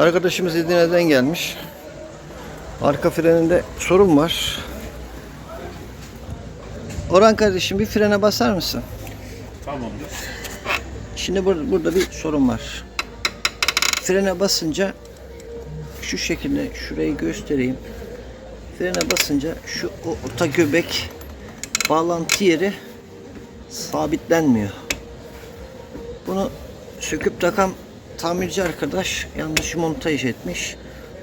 Arkadaşımız Edirne'den gelmiş. Arka freninde sorun var. Orhan kardeşim bir frene basar mısın? Tamamdır. Şimdi burada, burada bir sorun var. Frene basınca şu şekilde şurayı göstereyim. Frene basınca şu orta göbek bağlantı yeri sabitlenmiyor. Bunu söküp takan tamirci arkadaş yanlış montaj etmiş.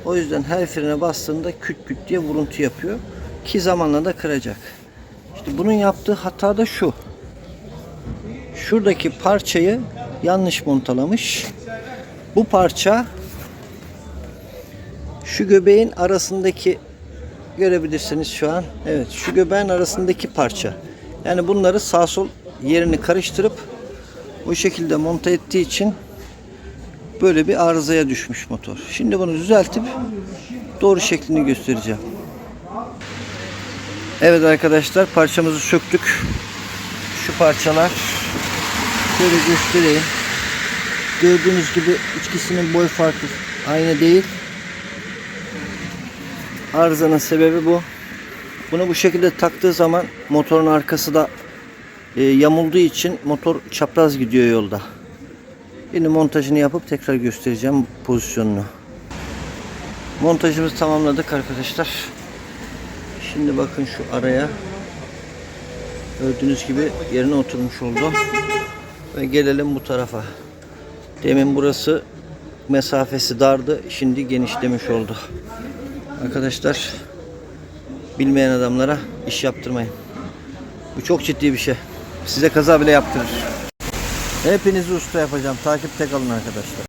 O yüzden her frene bastığında küt küt diye vuruntu yapıyor. Ki zamanla da kıracak. İşte bunun yaptığı hata da şu şuradaki parçayı yanlış montalamış. Bu parça şu göbeğin arasındaki görebilirsiniz şu an. Evet, şu göbeğin arasındaki parça. Yani bunları sağ sol yerini karıştırıp bu şekilde monte ettiği için böyle bir arızaya düşmüş motor. Şimdi bunu düzeltip doğru şeklini göstereceğim. Evet arkadaşlar parçamızı söktük. Şu parçalar Şöyle göstereyim. Gördüğünüz gibi ikisinin boy farkı aynı değil. Arızanın sebebi bu. Bunu bu şekilde taktığı zaman motorun arkası da e, yamulduğu için motor çapraz gidiyor yolda. Şimdi montajını yapıp tekrar göstereceğim pozisyonunu. Montajımızı tamamladık arkadaşlar. Şimdi bakın şu araya. Gördüğünüz gibi yerine oturmuş oldu. Ve gelelim bu tarafa. Demin burası mesafesi dardı. Şimdi genişlemiş oldu. Arkadaşlar bilmeyen adamlara iş yaptırmayın. Bu çok ciddi bir şey. Size kaza bile yaptırır. Hepinizi usta yapacağım. Takipte kalın arkadaşlar.